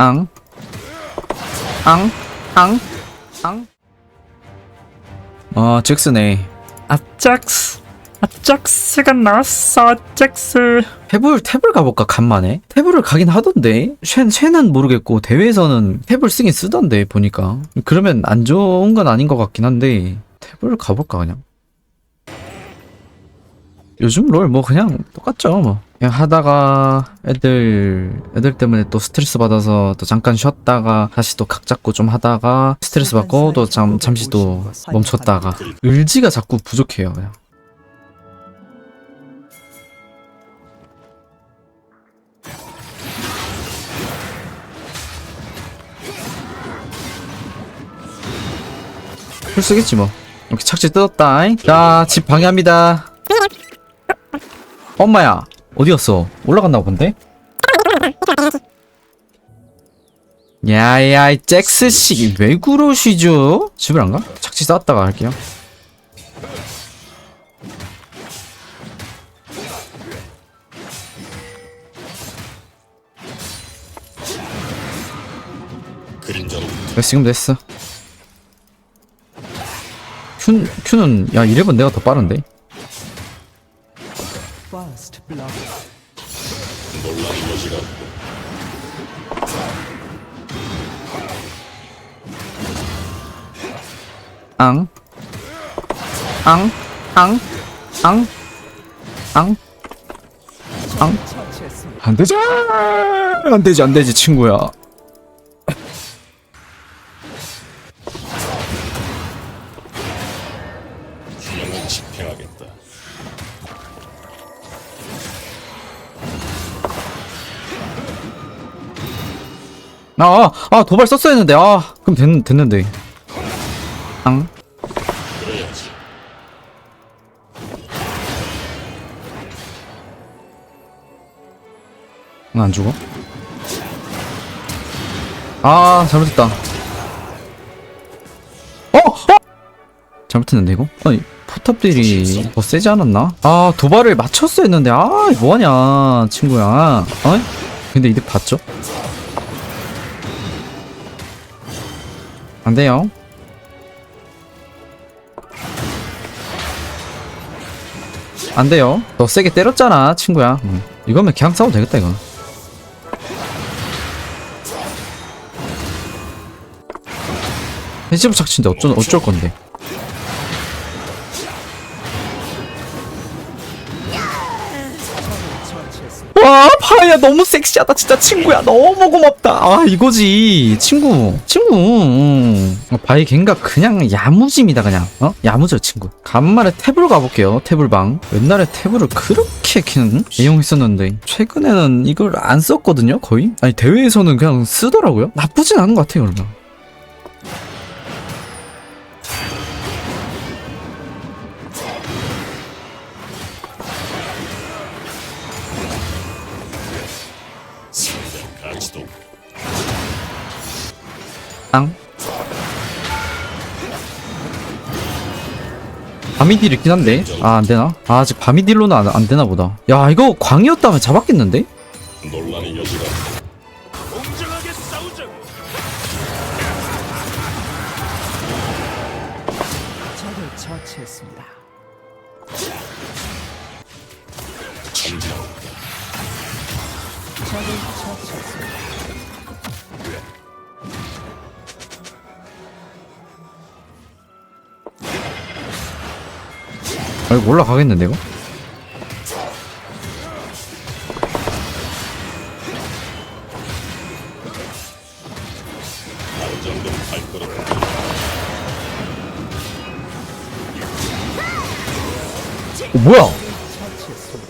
앙. 앙. 앙. 앙. 아, 잭스네. 아 잭스 아 잭스가 나왔어 잭스 탭을 탭을 가볼까 간만에 탭을 가긴 하던데 쉔 쉔은 모르겠고 대회에서는 탭을 쓰긴 쓰던데 보니까 그러면 안 좋은 건 아닌 것 같긴 한데 탭을 가볼까 그냥 요즘 롤 뭐 그냥 똑같죠 뭐 그냥 하다가 애들 애들 때문에 또 스트레스 받아서 또 잠깐 쉬었다가 다시 또 각 잡고 좀 하다가 스트레스 받고 또 잠, 잠시 또 멈췄다가. 의지가 자꾸 부족해요 그냥. 풀 쓰겠지 뭐. 이렇게 착지 뜯었다 자 집 방해합니다. 엄마야 어디였어? 올라갔나 본데? 야야 잭스씨 왜 그러시죠? 집을 안 가? 착지 쌓았다가 할게요. 됐어 지금 됐어? 큐, 큐는 야 이래본 내가 더 빠른데 First blood. 앙. 앙. 앙. 앙. 앙. 앙. 처치했습니다. 안 되지. 안 되지, 안 되지, 친구야. 집행하겠다. 아, 아, 아, 도발 썼어야 했는데, 아, 그럼 됐, 됐는데. 앙. 안 죽어? 아, 잘못했다. 어! 어! 잘못했는데, 이거? 아니, 포탑들이 더 세지 않았나? 아, 도발을 맞췄어야 했는데, 아, 뭐하냐, 친구야. 어? 근데 이득 봤죠? 안 돼요. 안 돼요. 너 세게 때렸잖아, 친구야. 음. 이거면 그냥 싸워도 되겠다, 이거. 해지부 착취인데 어쩌, 어쩔 건데. 파이야, 너무 섹시하다, 진짜 친구야. 너무 고맙다. 아, 이거지. 친구. 친구. 음. 어, 바이 갱가 그냥 야무짐이다, 그냥. 어? 야무져, 친구. 간만에 탭을 가볼게요, 탭을방. 옛날에 탭을 그렇게 키는 애용했었는데, 최근에는 이걸 안 썼거든요, 거의? 아니, 대회에서는 그냥 쓰더라고요. 나쁘진 않은 것 같아요, 그러면. 땅. 바미딜 있긴 한데 아 안되나? 아 아직 바미딜로는 안, 안되나 보다 야 이거 광이었다면 잡았겠는데? 논란의 여지가 공정하게 싸우자고. 적을 처치했습니다. 아 이거 올라가겠는데 이거? 어, 뭐야?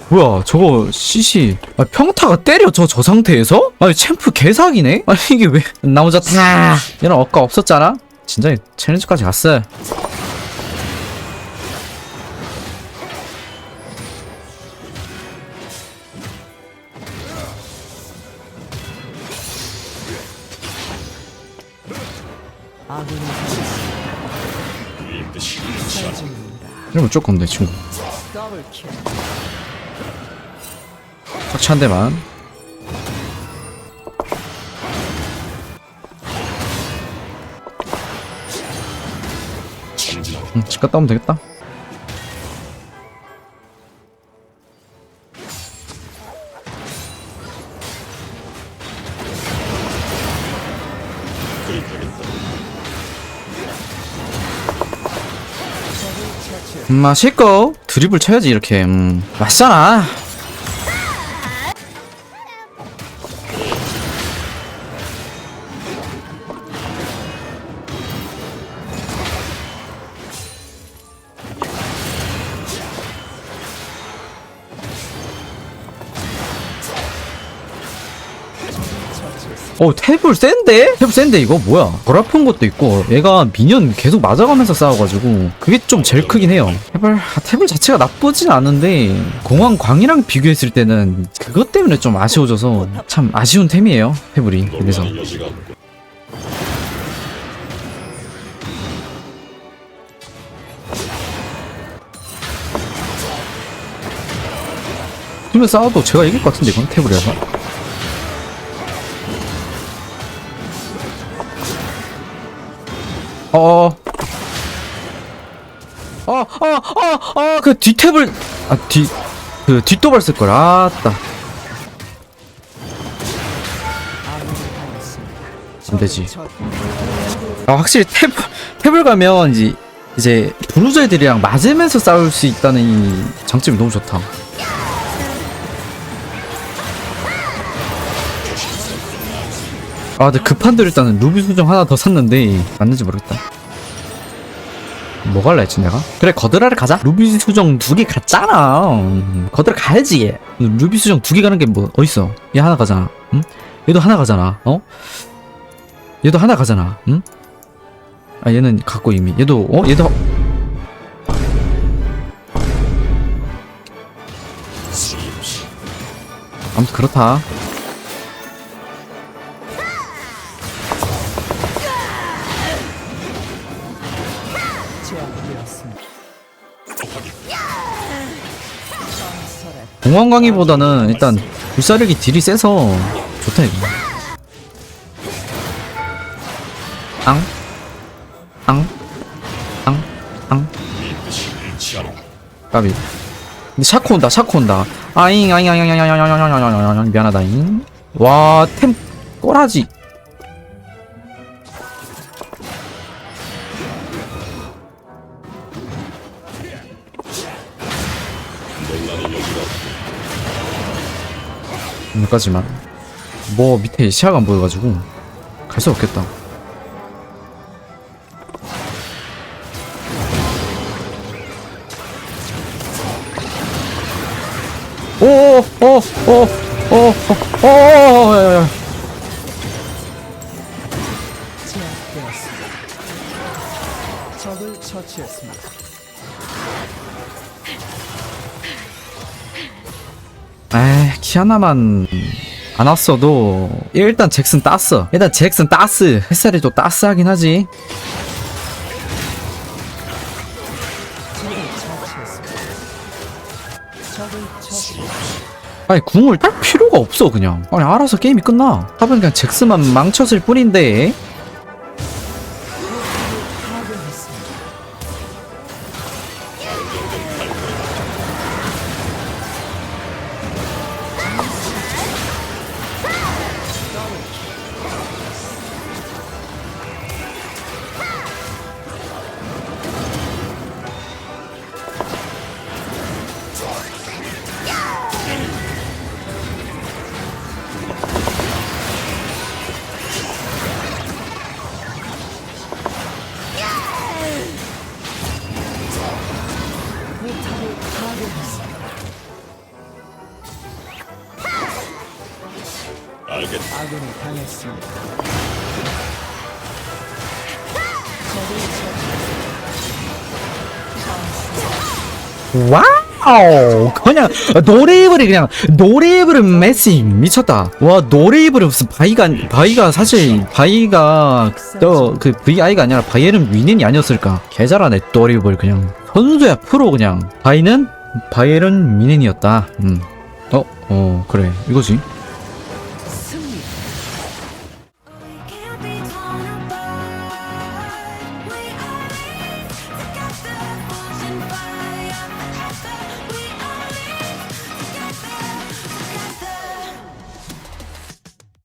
뭐야 저거 CC 아, 평타가 때려 저 저 상태에서? 아니 챔프 개사기네? 아니 이게 왜 나 혼자 다 얘는 아까 없었잖아? 진짜 챌린지까지 갔어 이러면 조금 내 친구. 더블 킬. 착취한 대만. 응, 집 갔다 오면 되겠다. 음, 맛있고 드립을 쳐야지 이렇게. 음, 맛있잖아 어 탭을 센데? 탭 센데 이거? 뭐야? 덜 아픈 것도 있고 얘가 미니언 계속 맞아가면서 싸워가지고 그게 좀 제일 크긴 해요. 탭을 아, 탭을 자체가 나쁘진 않은데 공황 광이랑 비교했을 때는 그것 때문에 좀 아쉬워져서 참 아쉬운 템이에요 탭을이. 그래서. 힘을 싸워도 제가 이길 것 같은데 이건 탭을이라 어어. 어 어어어그 뒷탭을 아 뒤 그 뒷도발 쓸걸 아따. 안 되지. 아 확실히 탭 탭을 가면 이제 이제 브루저 애들이랑 맞으면서 싸울 수 있다는 이 장점이 너무 좋다 아 근데 급한 대로 일단은 루비 수정 하나 더 샀는데 맞는지 모르겠다 뭐 갈라 했지 내가? 그래 거드라를 가자 루비 수정 두 개 갔잖아 음, 거드라 가야지 루비 수정 두 개 가는 게 뭐 어딨어 얘 하나 가잖아 응? 얘도 하나 가잖아 어? 얘도 하나 가잖아 응? 아 얘는 갖고 이미 얘도 어? 얘도 아무튼 그렇다 공황광이보다는 일단 불사력이 딜이 세서 좋다 이거 앙? 앙? 앙? 앙? 까비 근데 샤코 온다 샤코 온다 아잉 아잉 아잉 아잉 아잉 아잉 아잉 아잉 아잉 아잉 아잉 미안하다잉 와템 꼬라지 논란의 여기까지만 뭐 밑에 시야가 안 보여가지고 갈 수 없겠다. 에이 키아나만 안 왔어도 일단 잭슨 땄어. 일단 잭슨 따스 햇살이 또 따스하긴 하지. 아니 궁을 딸 필요가 없어 그냥. 아니 알아서 게임이 끝나. 하면 그냥 잭스만 망쳤을 뿐인데 아군이 당했습니다. 와우! 그냥 노레이블이 그냥 노레이블은 메시 미쳤다. 와 노레이블은 무슨 바이가 바이가 사실 바이가 또그 VI가 아니라 바이에른 위넨이 아니었을까? 개잘하네 노레이블 그냥. 선수야 프로 그냥. 바이는 바이에른 미넨이었다. 음 어 어 그래. 이거지